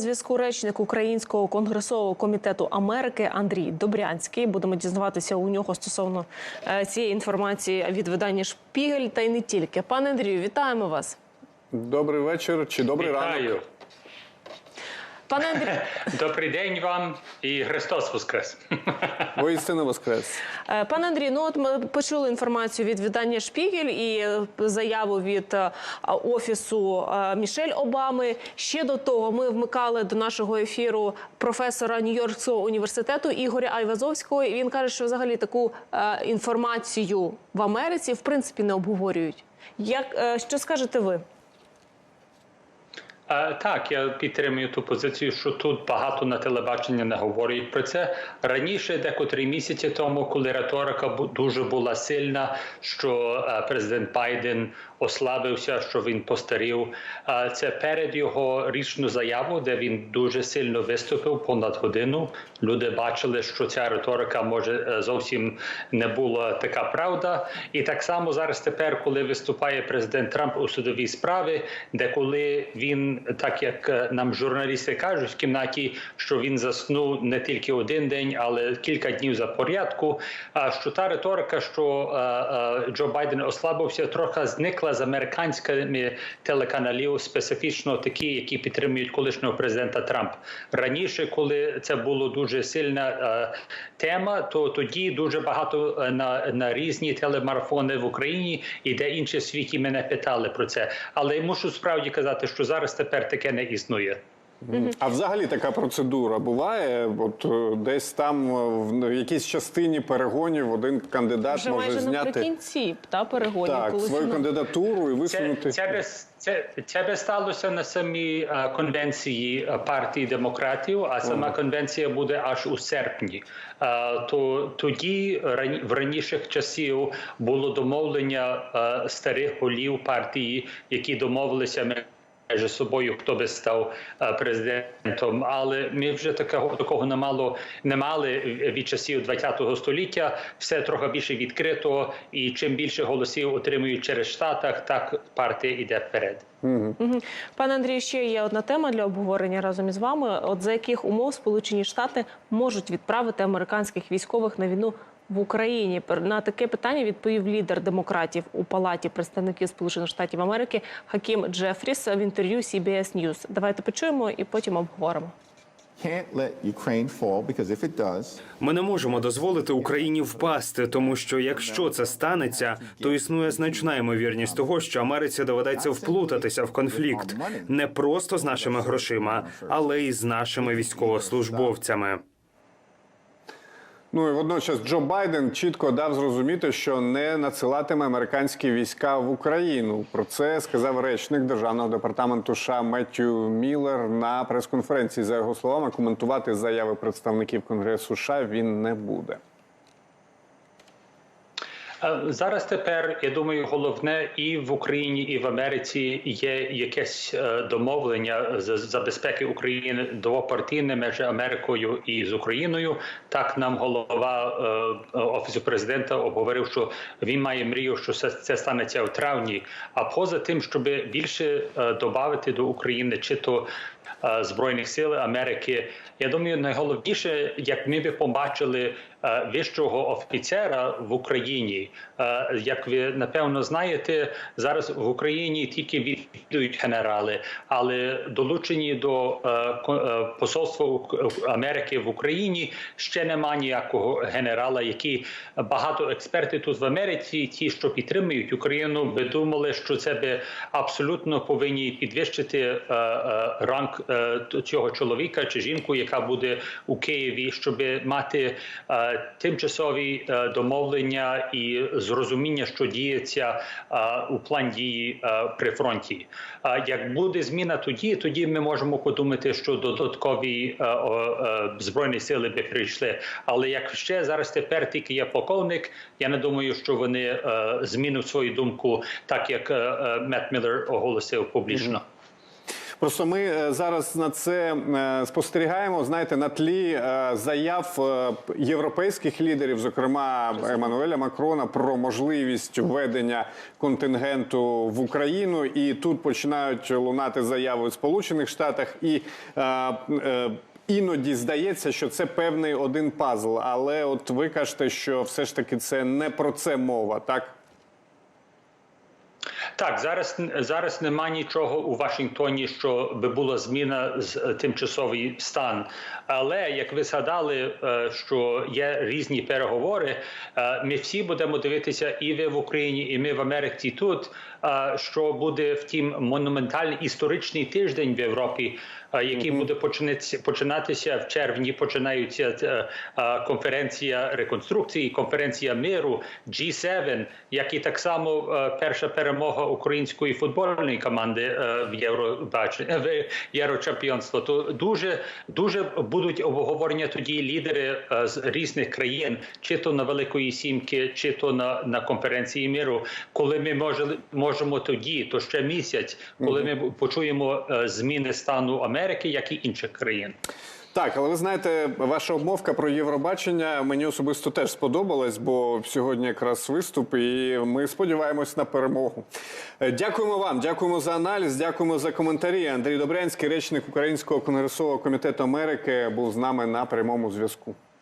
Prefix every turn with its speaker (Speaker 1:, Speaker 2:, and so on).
Speaker 1: Зв'язку речник Українського конгресового комітету Америки Андрій Добрянський. Будемо дізнаватися у нього стосовно е, цієї інформації від видання Шпігель та й не тільки. Пане Андрію, вітаємо вас.
Speaker 2: Добрий вечір чи добрий ранок.
Speaker 1: Пане Андрію,
Speaker 3: Добрий день вам і Христос Воскрес.
Speaker 2: Воістину воскрес.
Speaker 1: Е, Пане Андрій, ну от ми почули інформацію від видання Шпігель і заяву від е, офісу е, Мішель Обами. Ще до того ми вмикали до нашого ефіру професора Нью-Йоркського університету Ігоря Айвазовського. І він каже, що взагалі таку інформацію в Америці в принципі не обговорюють. Як що скажете ви?
Speaker 3: А, Так, я підтримую ту позицію, що тут багато на телебаченні не говорять про це. Раніше, декотрі місяці тому, коли риторика дуже була сильна, що е, президент Байден ослабився, що він постарів. Це перед його річну заяву, де він дуже сильно виступив понад годину. Люди бачили, що ця риторика може е, зовсім не була така правда. І так само зараз тепер, коли виступає президент Трамп у судовій справі, де коли він, так як е, нам журналісти кажуть в кімнаті, що він заснув не тільки один день, але кілька днів за порядку. А що та риторика, що е, е, Джо Байден ослабився, трохи зникла з американськими телеканалів, специфічно такі, які підтримують колишнього президента Трамп. Раніше, коли це було дуже сильна тема, то тоді дуже багато на, на різні телемарафони в Україні і де інші світі мене питали про це. Але мушу справді казати, що зараз тепер таке не існує.
Speaker 2: А взагалі така процедура буває. От е, десь там е, в якійсь частині перегонів один кандидат
Speaker 1: Вже
Speaker 2: може
Speaker 1: майже
Speaker 2: зняти
Speaker 1: наприкінці та перегонів,
Speaker 2: так,
Speaker 1: коли
Speaker 2: свою
Speaker 1: фінал-
Speaker 2: кандидатуру і висунути.
Speaker 3: це, би, це, це би сталося на самій е, конвенції партії демократів, а сама конвенція буде аж у серпні. Е, То тоді рані- в раніших часів було домовлення е, старих голів партії, які домовилися між собою, хто би став е, президентом. Але ми вже такого такого не мало не мали від часів ХХ століття. Все трохи більше відкрито, і чим більше голосів отримують через штатах, так партія йде вперед.
Speaker 1: Пане Андрію, ще є одна тема для обговорення разом із вами. От за яких умов Сполучені Штати можуть відправити американських військових на війну в Україні? На таке питання відповів лідер демократів у палаті представників Сполучених Штатів Америки Хакім Джефріс в інтерв'ю CBS News. Давайте почуємо і потім обговоримо.
Speaker 4: Ми не можемо дозволити Україні впасти, тому що якщо це станеться, то існує значна ймовірність того, що Америці доведеться вплутатися в конфлікт не просто з нашими грошима, але й з нашими військовослужбовцями.
Speaker 2: Ну і водночас Джо Байден чітко дав зрозуміти, що не надсилатиме американські війська в Україну. Про це сказав речник державного департаменту США Меттю Міллер на прес-конференції. За його словами, коментувати заяви представників Конгресу США він не буде.
Speaker 3: Зараз тепер я думаю, головне і в Україні, і в Америці є якесь е, домовлення за безпеки України двопартійне між Америкою і з Україною. Так нам голова е, офісу президента обговорив, що він має мрію, що це, станеться в травні. А поза тим, щоб більше е, додати до України, чи то Збройних сил Америки. Я думаю, найголовніше, як ми би побачили вищого офіцера в Україні. Е, Як ви напевно знаєте, зараз в Україні тільки відвідують генерали, але долучені до е, е, посольства Америки в Україні ще нема ніякого генерала, які багато експертів тут в Америці, ті, що підтримують Україну, би думали, що це би абсолютно повинні підвищити е, е, ранг е, цього чоловіка чи жінку, яка буде у Києві, щоб мати е, тимчасові е, домовлення і зрозуміння, що діється е, у план дії е, при фронті. Як буде зміна тоді, тоді ми можемо подумати, що додаткові збройні сили би прийшли. Але як ще зараз тепер тільки є полковник, я не думаю, що вони змінять свою думку, так як Мет Міллер оголосив публічно.
Speaker 2: Просто ми е, зараз на це е, спостерігаємо. Знаєте, на тлі е, заяв європейських лідерів, зокрема Еммануеля Макрона, про можливість введення контингенту в Україну. І тут починають лунати заяви в Сполучених Штатах і. Іноді здається, що це певний один пазл, але от ви кажете, що все ж таки це не про це мова, так?
Speaker 3: Так, зараз зараз нема нічого у Вашингтоні, що би була зміна з е, тимчасовий стан. Але як ви згадали, е, що є різні переговори, е, ми всі будемо дивитися, і ви в Україні, і ми в Америці тут. Що буде втім монументальний історичний тиждень в Європі, який буде починатися починатися в червні. Починаються е, е, конференція реконструкції, конференція миру, G7, як і так само е, перша перемога української футбольної команди в Євробаченні в Єврочемпіонство. То дуже дуже будуть обговорення тоді лідери з різних країн, чи то на Великої Сімки, чи то на, на конференції миру, коли ми можемо можемо тоді, то ще місяць, коли ми почуємо зміни стану Америки, як і інших країн.
Speaker 2: Так, але ви знаєте, ваша обмовка про Євробачення мені особисто теж сподобалась, бо сьогодні якраз виступ, і ми сподіваємось на перемогу. Е, Дякуємо вам, дякуємо за аналіз, дякуємо за коментарі. Андрій Добрянський, речник Українського конгресового комітету Америки, був з нами на прямому зв'язку.